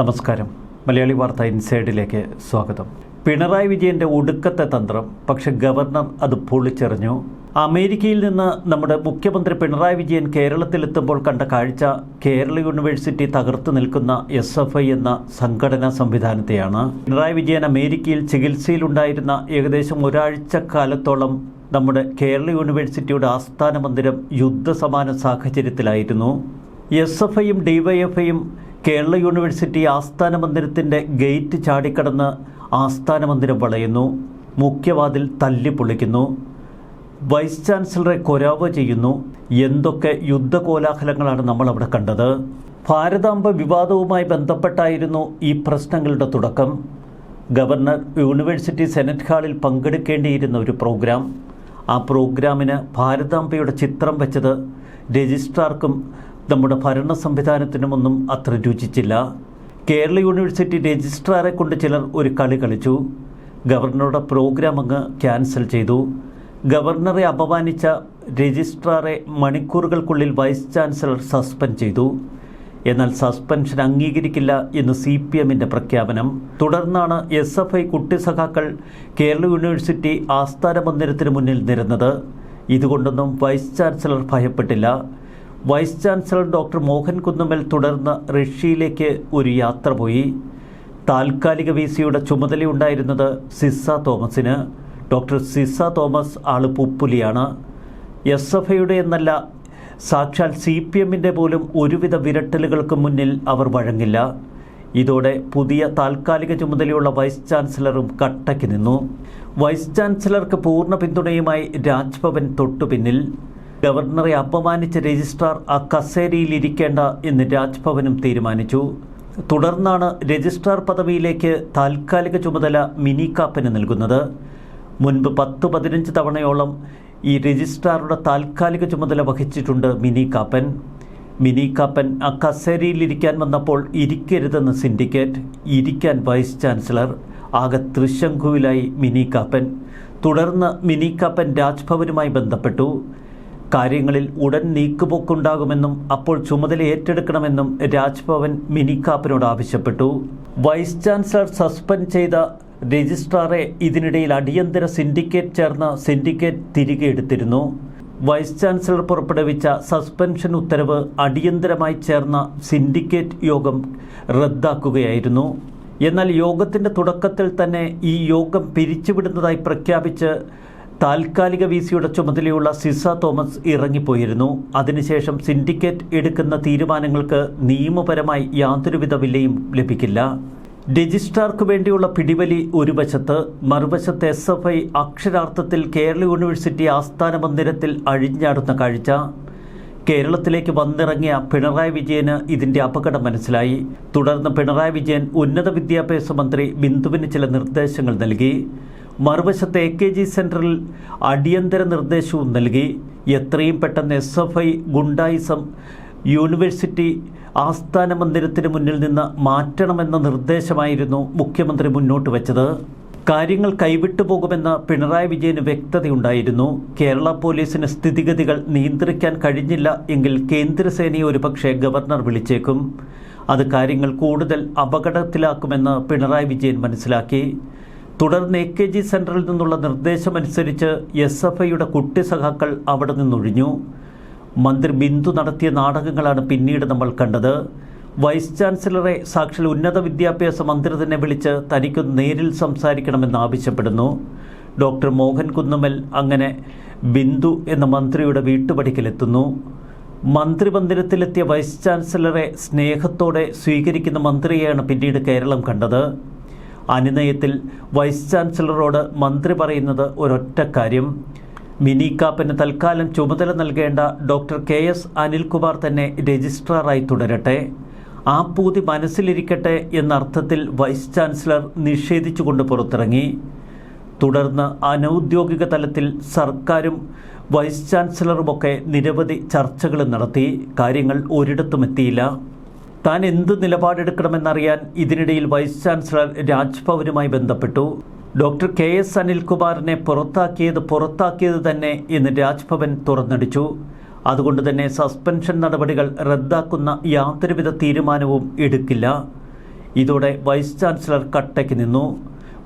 നമസ്കാരം. മലയാളി വാർത്ത ഇൻസൈഡിലേക്ക് സ്വാഗതം. പിണറായി വിജയന്റെ ഒടുക്കത്തെ തന്ത്രം പക്ഷെ ഗവർണർ അത് പൊളിച്ചെറിഞ്ഞു. അമേരിക്കയിൽ നിന്ന് നമ്മുടെ മുഖ്യമന്ത്രി പിണറായി വിജയൻ കേരളത്തിലെത്തുമ്പോൾ കണ്ട കാഴ്ച കേരള യൂണിവേഴ്സിറ്റി തകർത്തു നിൽക്കുന്ന എസ് എഫ് ഐ എന്ന സംഘടനാ സംവിധാനത്തെയാണ്. പിണറായി വിജയൻ അമേരിക്കയിൽ ചികിത്സയിലുണ്ടായിരുന്ന ഏകദേശം ഒരാഴ്ച കാലത്തോളം നമ്മുടെ കേരള യൂണിവേഴ്സിറ്റിയുടെ ആസ്ഥാന മന്ദിരം യുദ്ധസമാന സാഹചര്യത്തിലായിരുന്നു. എസ് എഫ് ഐയും ഡിവൈഎഫ്ഐയും കേരള യൂണിവേഴ്സിറ്റി ആസ്ഥാന മന്ദിരത്തിന്റെ ഗേറ്റ് ചാടിക്കടന്ന് ആസ്ഥാന മന്ദിരം വളയുന്നു. മുഖ്യവാതിൽ തല്ലിപ്പൊളിക്കുന്നു വൈസ് ചാൻസലറെ കൊരാവ് ചെയ്യുന്നു. എന്തൊക്കെ യുദ്ധകോലാഹലങ്ങളാണ് നമ്മൾ അവിടെ കണ്ടത്? ഭാരതാംബ വിവാദവുമായി ബന്ധപ്പെട്ടായിരുന്നു ഈ പ്രശ്നങ്ങളുടെ തുടക്കം. ഗവർണർ യൂണിവേഴ്സിറ്റി സെനറ്റ് ഹാളിൽ പങ്കെടുക്കേണ്ടിയിരുന്ന ഒരു പ്രോഗ്രാം. ആ പ്രോഗ്രാമിന് ഭാരതാംബയുടെ ചിത്രം വെച്ചത് രജിസ്ട്രാർക്കും നമ്മുടെ ഭരണ സംവിധാനത്തിനുമൊന്നും അത്ര രുചിച്ചില്ല. കേരള യൂണിവേഴ്സിറ്റി രജിസ്ട്രാറെ കൊണ്ട് ചിലർ ഒരു കളി കളിച്ചു. ഗവർണറുടെ പ്രോഗ്രാം അങ്ങ് ക്യാൻസൽ ചെയ്തു. ഗവർണറെ അപമാനിച്ച രജിസ്ട്രാറെ മണിക്കൂറുകൾക്കുള്ളിൽ വൈസ് ചാൻസലർ സസ്പെൻഡ് ചെയ്തു. എന്നാൽ സസ്പെൻഷൻ അംഗീകരിക്കില്ല എന്ന് സി പി എമ്മിന്റെ പ്രഖ്യാപനം. തുടർന്നാണ് എസ് എഫ് ഐ കുട്ടി സഖാക്കൾ കേരള യൂണിവേഴ്സിറ്റി ആസ്ഥാന മന്ദിരത്തിന് മുന്നിൽ നിരുന്നത്. ഇതുകൊണ്ടൊന്നും vice chancellor ഭയപ്പെട്ടില്ല. Vice chancellor doctor Mohan Kunnumal തുടർന്ന് റഷ്യയിലേക്ക് ഒരു യാത്ര പോയി. താൽക്കാലിക വി സിയുടെ ചുമതലയുണ്ടായിരുന്നത് സിസ തോമസിന്. ഡോക്ടർ സിസ തോമസ് ആൾ പുപ്പുലിയാണ്. എസ് എഫ് ഐയുടെ എന്നല്ല സാക്ഷാൽ സി പി എമ്മിന്റെ പോലും ഒരുവിധ വിരട്ടലുകൾക്ക് മുന്നിൽ അവർ വഴങ്ങില്ല. ഇതോടെ പുതിയ താൽക്കാലിക ചുമതലയുള്ള വൈസ് ചാൻസലറും കട്ടയ്ക്ക് നിന്നു. വൈസ് ചാൻസലർക്ക് പൂർണ പിന്തുണയുമായി രാജ്ഭവൻ തൊട്ടുപിന്നിൽ. ഗവർണറെ അപമാനിച്ച രജിസ്ട്രാർ ആ കസേരയിൽ ഇരിക്കേണ്ട എന്ന് രാജ്ഭവനും തീരുമാനിച്ചു. തുടർന്നാണ് രജിസ്ട്രാർ പദവിയിലേക്ക് താൽക്കാലിക ചുമതല മിനി കാപ്പന് നൽകുന്നത്. മുൻപ് പത്ത് പതിനഞ്ച് തവണയോളം ഈ രജിസ്ട്രാറുടെ താൽക്കാലിക ചുമതല വഹിച്ചിട്ടുണ്ട് മിനി കാപ്പൻ. മിനി കാപ്പൻ ആ കസേരയിലിരിക്കാൻ വന്നപ്പോൾ ഇരിക്കരുതെന്ന് സിൻഡിക്കേറ്റ് ഇരിക്കാൻ വൈസ് ചാൻസലർ ആകെ തൃശങ്കുവിലായി മിനി കാപ്പൻ. തുടർന്ന് മിനി കാപ്പൻ രാജ്ഭവനുമായി ബന്ധപ്പെട്ടു. കാര്യങ്ങളിൽ ഉടൻ നീക്കുപോക്കുണ്ടാകുമെന്നും അപ്പോൾ ചുമതല ഏറ്റെടുക്കണമെന്നും രാജ്ഭവൻ മിനിക്കാപ്പിനോട് ആവശ്യപ്പെട്ടു. വൈസ് ചാൻസലർ സസ്പെൻഡ് ചെയ്ത രജിസ്ട്രാറെ ഇതിനിടയിൽ അടിയന്തര സിൻഡിക്കേറ്റ് ചേർന്ന സിൻഡിക്കേറ്റ് തിരികെ എടുത്തിരുന്നു. വൈസ് ചാൻസലർ പുറപ്പെടുവിച്ച സസ്പെൻഷൻ ഉത്തരവ് അടിയന്തരമായി ചേർന്ന സിൻഡിക്കേറ്റ് യോഗം റദ്ദാക്കുകയായിരുന്നു. എന്നാൽ യോഗത്തിന്റെ തുടക്കത്തിൽ തന്നെ ഈ യോഗം പിരിച്ചുവിടുന്നതായി പ്രഖ്യാപിച്ച് താൽക്കാലിക വി സിയുടെ ചുമതലയുള്ള സിസ തോമസ് ഇറങ്ങിപ്പോയിരുന്നു. അതിനുശേഷം സിൻഡിക്കേറ്റ് എടുക്കുന്ന തീരുമാനങ്ങൾക്ക് നിയമപരമായി യാതൊരുവിധ വിലയും ലഭിക്കില്ല. രജിസ്ട്രാർക്ക് വേണ്ടിയുള്ള പിടിവലി ഒരു വശത്ത് മറുവശത്ത് എസ് എഫ് ഐ അക്ഷരാർത്ഥത്തിൽ കേരള യൂണിവേഴ്സിറ്റി ആസ്ഥാന മന്ദിരത്തിൽ അഴിഞ്ഞാടുന്ന കാഴ്ച. കേരളത്തിലേക്ക് വന്നിറങ്ങിയ പിണറായി വിജയന് ഇതിന്റെ അപകടം മനസ്സിലായി. തുടർന്ന് പിണറായി വിജയൻ ഉന്നത വിദ്യാഭ്യാസ മന്ത്രി ബിന്ദുവിന് ചില നിർദ്ദേശങ്ങൾ നൽകി. മറുവശത്ത് എ കെ ജി സെന്ററിൽ അടിയന്തര നിർദ്ദേശവും നൽകി. എത്രയും പെട്ടെന്ന് എസ് എഫ് ഐ ഗുണ്ടായിസം യൂണിവേഴ്സിറ്റി ആസ്ഥാന മന്ദിരത്തിന് മുന്നിൽ നിന്ന് മാറ്റണമെന്ന നിർദ്ദേശമായിരുന്നു മുഖ്യമന്ത്രി മുന്നോട്ട് വെച്ചത്. കാര്യങ്ങൾ കൈവിട്ടു പോകുമെന്ന് പിണറായി വിജയന് വ്യക്തതയുണ്ടായിരുന്നു. കേരള പോലീസിന് സ്ഥിതിഗതികൾ നിയന്ത്രിക്കാൻ കഴിഞ്ഞില്ല എങ്കിൽ കേന്ദ്രസേനയെ ഒരുപക്ഷെ ഗവർണർ വിളിച്ചേക്കും. അത് കാര്യങ്ങൾ കൂടുതൽ അപകടത്തിലാക്കുമെന്ന് പിണറായി വിജയൻ മനസ്സിലാക്കി. തുടർന്ന് എ കെ ജി സെന്ററിൽ നിന്നുള്ള നിർദ്ദേശമനുസരിച്ച് എസ് എഫ് ഐയുടെ കുട്ടി സഖാക്കൾ അവിടെ നിന്നൊഴിഞ്ഞു. മന്ത്രി ബിന്ദു നടത്തിയ നാടകങ്ങളാണ് പിന്നീട് നമ്മൾ കണ്ടത്. വൈസ് ചാൻസലറെ സാക്ഷാൽ ഉന്നത വിദ്യാഭ്യാസ മന്ത്രി തന്നെ വിളിച്ച് തനിക്ക് നേരിൽ സംസാരിക്കണമെന്ന് ആവശ്യപ്പെടുന്നു. ഡോക്ടർ മോഹൻ കുന്നുമൽ അങ്ങനെ ബിന്ദു എന്ന മന്ത്രിയുടെ വീട്ടുപടിക്കലെത്തുന്നു. മന്ത്രി മന്ദിരത്തിലെത്തിയ വൈസ് ചാൻസലറെ സ്നേഹത്തോടെ സ്വീകരിക്കുന്ന മന്ത്രിയെയാണ് പിന്നീട് കേരളം കണ്ടത്. അനുനയത്തിൽ വൈസ് ചാൻസലറോട് മന്ത്രി പറയുന്നത് ഒരൊറ്റ കാര്യം. മിനി കാപ്പന് തൽക്കാലം ചുമതല നൽകേണ്ട ഡോക്ടർ കെ എസ് അനിൽകുമാർ തന്നെ രജിസ്ട്രാറായി തുടരട്ടെ. ആ പൂതി മനസ്സിലിരിക്കട്ടെ എന്നർത്ഥത്തിൽ വൈസ് ചാൻസലർ നിഷേധിച്ചുകൊണ്ട് പുറത്തിറങ്ങി. തുടർന്ന് അനൗദ്യോഗിക തലത്തിൽ സർക്കാരും വൈസ് ചാൻസലറുമൊക്കെ നിരവധി ചർച്ചകൾ നടത്തി. കാര്യങ്ങൾ ഒരിടത്തും എത്തിയില്ല. താൻ എന്ത് നിലപാടെടുക്കണമെന്നറിയാൻ ഇതിനിടയിൽ വൈസ് ചാൻസലർ രാജ്ഭവനുമായി ബന്ധപ്പെട്ടു. ഡോക്ടർ കെ എസ് അനിൽകുമാറിനെ പുറത്താക്കിയത് പുറത്താക്കിയത് തന്നെ എന്ന് രാജ്ഭവൻ തുറന്നടിച്ചു. അതുകൊണ്ട് തന്നെ സസ്പെൻഷൻ നടപടികൾ റദ്ദാക്കുന്ന യാതൊരുവിധ തീരുമാനവും എടുക്കില്ല. ഇതോടെ വൈസ് ചാൻസലർ കട്ടയ്ക്ക് നിന്നു.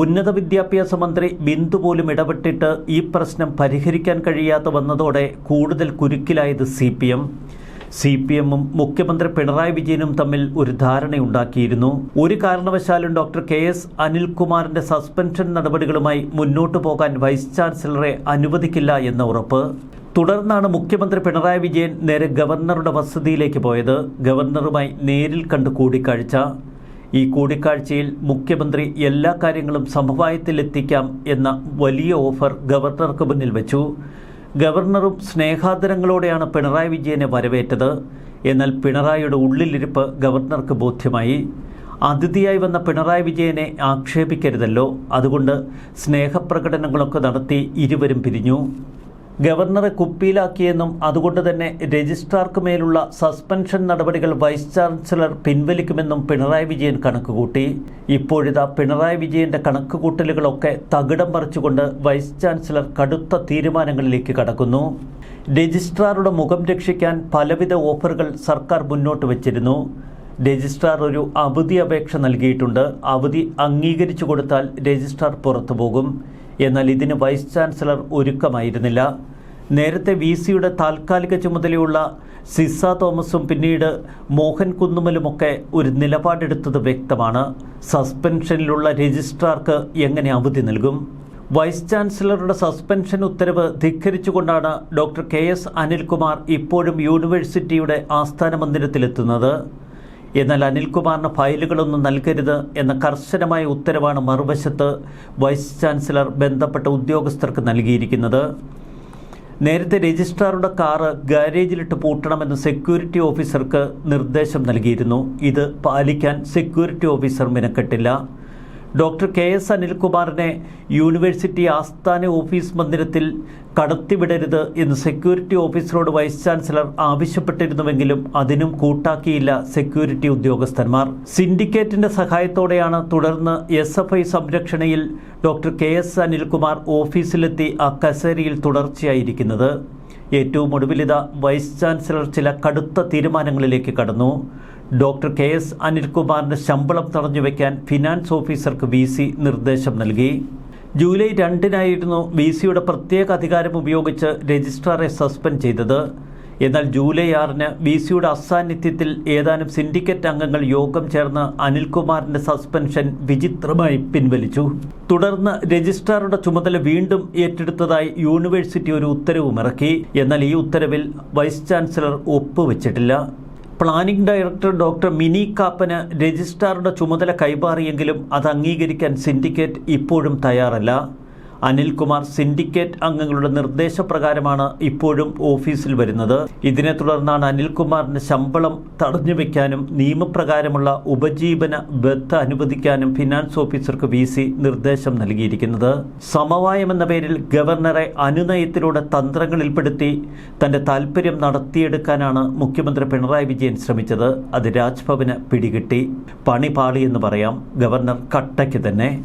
ഉന്നത വിദ്യാഭ്യാസ മന്ത്രി ബിന്ദു പോലും ഇടപെട്ടിട്ട് ഈ പ്രശ്നം പരിഹരിക്കാൻ കഴിയാതെ വന്നതോടെ കൂടുതൽ കുരുക്കിലായത് സി സി പി എമ്മും മുഖ്യമന്ത്രി പിണറായി വിജയനും തമ്മിൽ ഒരു ധാരണയുണ്ടാക്കിയിരുന്നു. ഒരു കാരണവശാലും ഡോക്ടർ കെ എസ് അനിൽകുമാറിന്റെ സസ്പെൻഷൻ നടപടികളുമായി മുന്നോട്ടു പോകാൻ വൈസ് ചാൻസലറെ അനുവദിക്കില്ല എന്ന ഉറപ്പ്. തുടർന്നാണ് മുഖ്യമന്ത്രി പിണറായി വിജയൻ നേരെ ഗവർണറുടെ വസതിയിലേക്ക് പോയത്. ഗവർണറുമായി നേരിൽ കണ്ട് കൂടിക്കാഴ്ച. ഈ കൂടിക്കാഴ്ചയിൽ മുഖ്യമന്ത്രി എല്ലാ കാര്യങ്ങളും സമവായത്തിലെത്തിക്കാം എന്ന വലിയ ഓഫർ ഗവർണർക്ക് മുന്നിൽ വെച്ചു. ഗവർണറും സ്നേഹാദരങ്ങളോടെയാണ് പിണറായി വിജയനെ വരവേറ്റത്. എന്നാൽ പിണറായിയുടെ ഉള്ളിലിരിപ്പ് ഗവർണർക്ക് ബോധ്യമായി. അതിഥിയായി വന്ന പിണറായി വിജയനെ ആക്ഷേപിക്കരുതല്ലോ. അതുകൊണ്ട് സ്നേഹപ്രകടനങ്ങളൊക്കെ നടത്തി ഇരുവരും പിരിഞ്ഞു. ഗവർണറെ കുപ്പിയിലാക്കിയെന്നും അതുകൊണ്ട് തന്നെ രജിസ്ട്രാർക്ക് മേലുള്ള സസ്പെൻഷൻ നടപടികൾ വൈസ് ചാൻസലർ പിൻവലിക്കുമെന്നും പിണറായി വിജയൻ കണക്കുകൂട്ടി. ഇപ്പോഴിതാ പിണറായി വിജയന്റെ കണക്കുകൂട്ടലുകളൊക്കെ തകിടം പറിച്ചുകൊണ്ട് വൈസ് ചാൻസലർ കടുത്ത തീരുമാനങ്ങളിലേക്ക് കടക്കുന്നു. രജിസ്ട്രാറുടെ മുഖം രക്ഷിക്കാൻ പലവിധ ഓഫറുകൾ സർക്കാർ മുന്നോട്ട് വച്ചിരുന്നു. രജിസ്ട്രാർ ഒരു അവധി അപേക്ഷ നൽകിയിട്ടുണ്ട്. അവധി അംഗീകരിച്ചു കൊടുത്താൽ രജിസ്ട്രാർ പുറത്തു പോകും എന്നാൽ ഇതിന് വൈസ് ചാൻസലർ ഒരുക്കമായിരുന്നില്ല. നേരത്തെ വി സിയുടെ താൽക്കാലിക ചുമതലയുള്ള സിസ തോമസും പിന്നീട് മോഹൻ കുന്നുമലുമൊക്കെ ഒരു നിലപാടെടുത്തത് വ്യക്തമാണ്. സസ്പെൻഷനിലുള്ള രജിസ്ട്രാർക്ക് എങ്ങനെ അവധി നൽകും? വൈസ് ചാൻസലറുടെ സസ്പെൻഷൻ ഉത്തരവ് ധിക്കരിച്ചുകൊണ്ടാണ് ഡോക്ടർ കെ എസ് അനിൽകുമാർ ഇപ്പോഴും യൂണിവേഴ്സിറ്റിയുടെ ആസ്ഥാന മന്ദിരത്തിലെത്തുന്നത് എന്നാൽ അനിൽകുമാറിന് ഫയലുകളൊന്നും നൽകരുത് എന്ന കർശനമായ ഉത്തരവാണ് മറുവശത്ത് വൈസ് ചാൻസലർ ബന്ധപ്പെട്ട ഉദ്യോഗസ്ഥർക്ക് നൽകിയിരിക്കുന്നത്. നേരത്തെ രജിസ്ട്രാറുടെ കാറ് ഗാരേജിലിട്ട് പൂട്ടണമെന്ന് സെക്യൂരിറ്റി ഓഫീസർക്ക് നിർദ്ദേശം നൽകിയിരുന്നു. ഇത് പാലിക്കാൻ സെക്യൂരിറ്റി ഓഫീസർ മിനക്കെട്ടില്ല. ഡോക്ടർ കെ എസ് അനിൽകുമാറിനെ യൂണിവേഴ്സിറ്റി ആസ്ഥാന ഓഫീസ് മന്ദിരത്തിൽ കടത്തിവിടരുത് എന്ന് സെക്യൂരിറ്റി ഓഫീസറോട് വൈസ് ചാൻസലർ ആവശ്യപ്പെട്ടിരുന്നുവെങ്കിലും അതിനും കൂട്ടാക്കിയില്ല സെക്യൂരിറ്റി ഉദ്യോഗസ്ഥന്മാർ. സിൻഡിക്കേറ്റിന്റെ സഹായത്തോടെയാണ് തുടർന്ന് എസ് എഫ് ഐ സംരക്ഷണയിൽ ഡോക്ടർ കെ എസ് അനിൽകുമാർ ഓഫീസിലെത്തി ആ തുടർച്ചയായിരിക്കുന്നത്. ഏറ്റവും ഒടുവിലിത വൈസ് ചാൻസലർ ചില കടുത്ത തീരുമാനങ്ങളിലേക്ക് കടന്നു. ഡോക്ടർ കെ എസ് അനിൽകുമാറിന്റെ ശമ്പളം തടഞ്ഞു വയ്ക്കാൻ ഫിനാൻസ് ഓഫീസർക്ക് വി സി നിർദ്ദേശം നൽകി. ജൂലൈ രണ്ടിനായിരുന്നു വി സിയുടെ പ്രത്യേക അധികാരം ഉപയോഗിച്ച് രജിസ്ട്രാറെ സസ്പെൻഡ് ചെയ്തത്. എന്നാൽ ജൂലൈ ആറിന് വി സിയുടെ അസാന്നിധ്യത്തിൽ ഏതാനും സിൻഡിക്കേറ്റ് അംഗങ്ങൾ യോഗം ചേർന്ന് അനിൽകുമാറിന്റെ സസ്പെൻഷൻ വിചിത്രമായി പിൻവലിച്ചു. തുടർന്ന് രജിസ്ട്രാറുടെ ചുമതല വീണ്ടും ഏറ്റെടുത്തതായി യൂണിവേഴ്സിറ്റി ഒരു ഉത്തരവും ഇറക്കി എന്നാൽ ഈ ഉത്തരവിൽ വൈസ് ചാൻസലർ ഒപ്പുവെച്ചിട്ടില്ല. പ്ലാനിംഗ് ഡയറക്ടർ ഡോക്ടർ മിനി കാപ്പന് രജിസ്ട്രാറുടെ ചുമതല കൈമാറിയെങ്കിലും അത് അംഗീകരിക്കാൻ സിൻഡിക്കേറ്റ് ഇപ്പോഴും തയ്യാറല്ല. അനിൽകുമാർ സിൻഡിക്കേറ്റ് അംഗങ്ങളുടെ നിർദ്ദേശപ്രകാരമാണ് ഇപ്പോഴും ഓഫീസിൽ വരുന്നത്. ഇതിനെ തുടർന്നാണ് അനിൽകുമാറിന് ശമ്പളം തടഞ്ഞു വയ്ക്കാനും നിയമപ്രകാരമുള്ള ഉപജീവന ബത്ത് അനുവദിക്കാനും ഫിനാൻസ് ഓഫീസർക്ക് വി നിർദ്ദേശം നൽകിയിരിക്കുന്നത്. സമവായം എന്ന പേരിൽ ഗവർണറെ അനുനയത്തിലൂടെ തന്ത്രങ്ങളിൽപ്പെടുത്തി തന്റെ താൽപ്പര്യം നടത്തിയെടുക്കാനാണ് മുഖ്യമന്ത്രി പിണറായി വിജയൻ ശ്രമിച്ചത്. അത് രാജ്ഭവന് പിടികിട്ടി. പണിപാളി എന്ന് പറയാം. ഗവർണർ കട്ടയ്ക്ക് തന്നെ.